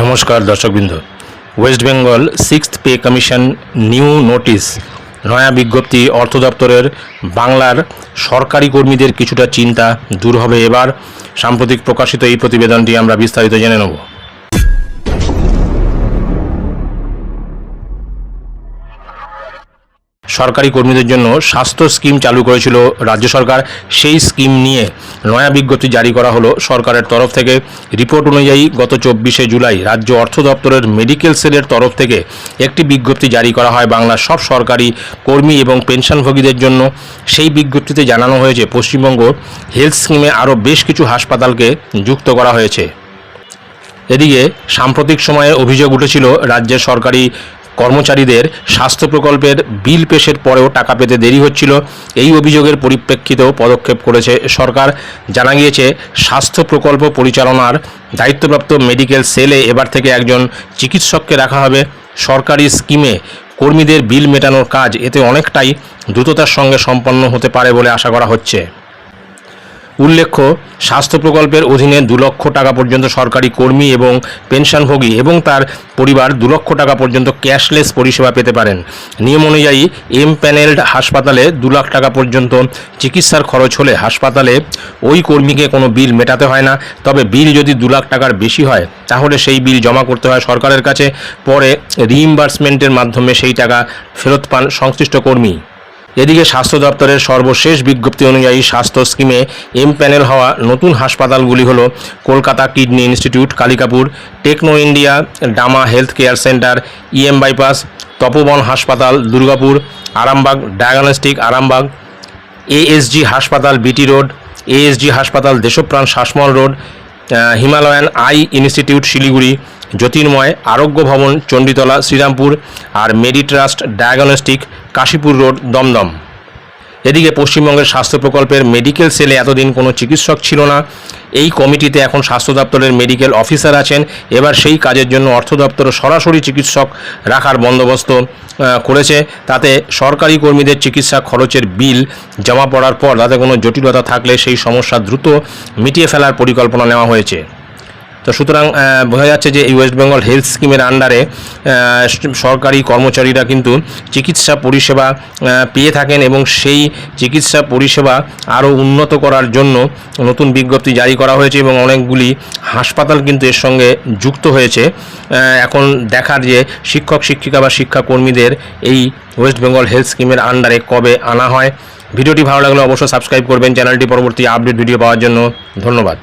নমস্কার দর্শকবৃন্দ। West Bengal sixth pay commission new notice নয়া বিজ্ঞপ্তি, অর্থ দপ্তরের বাংলার সরকারি কর্মীদের কিছুটা চিন্তা দূর হবে। এবার সাম্প্রতিক প্রকাশিত এই প্রতিবেদনটি আমরা বিস্তারিত জেনে নেব। সরকারি কর্মীদের জন্য স্বাস্থ্য স্কিম চালু করেছিল রাজ্য সরকার। সেই স্কিম নিয়ে নয়া বিজ্ঞপ্তি জারি করা হলো সরকারের তরফ থেকে। রিপোর্ট অনুযায়ী গত চব্বিশে জুলাই রাজ্য অর্থ দপ্তরের মেডিকেল সেলের তরফ থেকে একটি বিজ্ঞপ্তি জারি করা হয় বাংলার সব সরকারি কর্মী এবং পেনশনভোগীদের জন্য। সেই বিজ্ঞপ্তিতে জানানো হয়েছে, পশ্চিমবঙ্গ হেলথ স্কিমে আরও বেশ কিছু হাসপাতালকে যুক্ত করা হয়েছে। এদিকে সাম্প্রতিক সময়ে অভিযোগ উঠেছিল, রাজ্যের সরকারি কর্মচারীদের স্বাস্থ্য প্রকল্পের বিল পেশের পরেও টাকা পেতে দেরি হচ্ছিল। এই অভিযোগের পরিপ্রেক্ষিতেও পদক্ষেপ করেছে সরকার। জানা গিয়েছে, স্বাস্থ্য প্রকল্প পরিচালনার দায়িত্বপ্রাপ্ত মেডিকেল সেলে এবার থেকে একজন চিকিৎসককে রাখা হবে। সরকারি স্কিমে কর্মীদের বিল মেটানোর কাজ এতে অনেকটাই দ্রুততার সঙ্গে সম্পন্ন হতে পারে বলে আশা করা হচ্ছে। উল্লেখ্য, স্বাস্থ্য প্রকল্পের অধীনে দু লক্ষ টাকা পর্যন্ত সরকারি কর্মী এবং পেনশনভোগী এবং তার পরিবার দু লক্ষ টাকা পর্যন্ত ক্যাশলেস পরিষেবা পেতে পারেন। নিয়ম অনুযায়ী এম প্যানেলড হাসপাতালে দু লাখ টাকা পর্যন্ত চিকিৎসার খরচ হলে হাসপাতালে ওই কর্মীকে কোনো বিল মেটাতে হয় না। তবে বিল যদি দু লাখ টাকার বেশি হয়, তাহলে সেই বিল জমা করতে হয় সরকারের কাছে। পরে রিইম্বার্সমেন্টের মাধ্যমে সেই টাকা ফেরত পান সংশ্লিষ্ট কর্মী। এদিকে স্বাস্থ্য দপ্তরের সর্বশেষ বিজ্ঞপ্তি অনুযায়ী স্বাস্থ্য স্কিমে এম প্যানেল হওয়া নতুন হাসপাতালগুলি হল Kolkata kidney institute, Kalikapur, techno India, ডামা health care centre, EM bypass, Tapoban হাসপাতাল, দুর্গাপুর, আরামবাগ, ডায়াগনস্টিক, আরামবাগ, এএসজি হাসপাতাল, বিটি রোড, এএসজি হাসপাতাল, Deshapran Sasmal road Himalayan eye institute, Siliguri Jyotirmoy Arogya Bhavan, Chanditala, Serampore আর medi trust diagnostic, Kashipur road, Dumdum. এদিকে পশ্চিমবঙ্গের স্বাস্থ্য প্রকল্পের medical সেলে এতদিন কোনো চিকিৎসক ছিল না। এই কমিটিতে এখন স্বাস্থ্য দপ্তরের মেডিকেল অফিসার আছেন। এবার সেই কাজের জন্য অর্থ দপ্তর সরাসরি চিকিৎসক রাখার বন্দোবস্ত করেছে। তাতে সরকারি কর্মীদের চিকিৎসা খরচের বিল জমা পড়ার পর তাতে কোনো জটিলতা থাকলে সেই সমস্যা দ্রুত মিটিয়ে ফেলার পরিকল্পনা নেওয়া হয়েছে। তো সুতরাং বোঝা যাচ্ছে যে এই ওয়েস্ট বেঙ্গল হেলথ স্কিমের আন্ডারে সরকারি কর্মচারীরা কিন্তু চিকিৎসা পরিষেবা পেয়ে থাকেন এবং সেই চিকিৎসা পরিষেবা আরও উন্নত করার জন্য নতুন বিজ্ঞপ্তি জারি করা হয়েছে এবং অনেকগুলি হাসপাতাল কিন্তু এর সঙ্গে যুক্ত হয়েছে। এখন দেখার যে শিক্ষক, শিক্ষিকা বা শিক্ষাকর্মীদের এই ওয়েস্ট বেঙ্গল হেলথ স্কিমের আন্ডারে কবে আনা হয়। ভিডিওটি ভালো লাগলে অবশ্যই সাবস্ক্রাইব করবেন। চ্যানেলটি পরবর্তী আপডেট ভিডিও পাওয়ার জন্য ধন্যবাদ।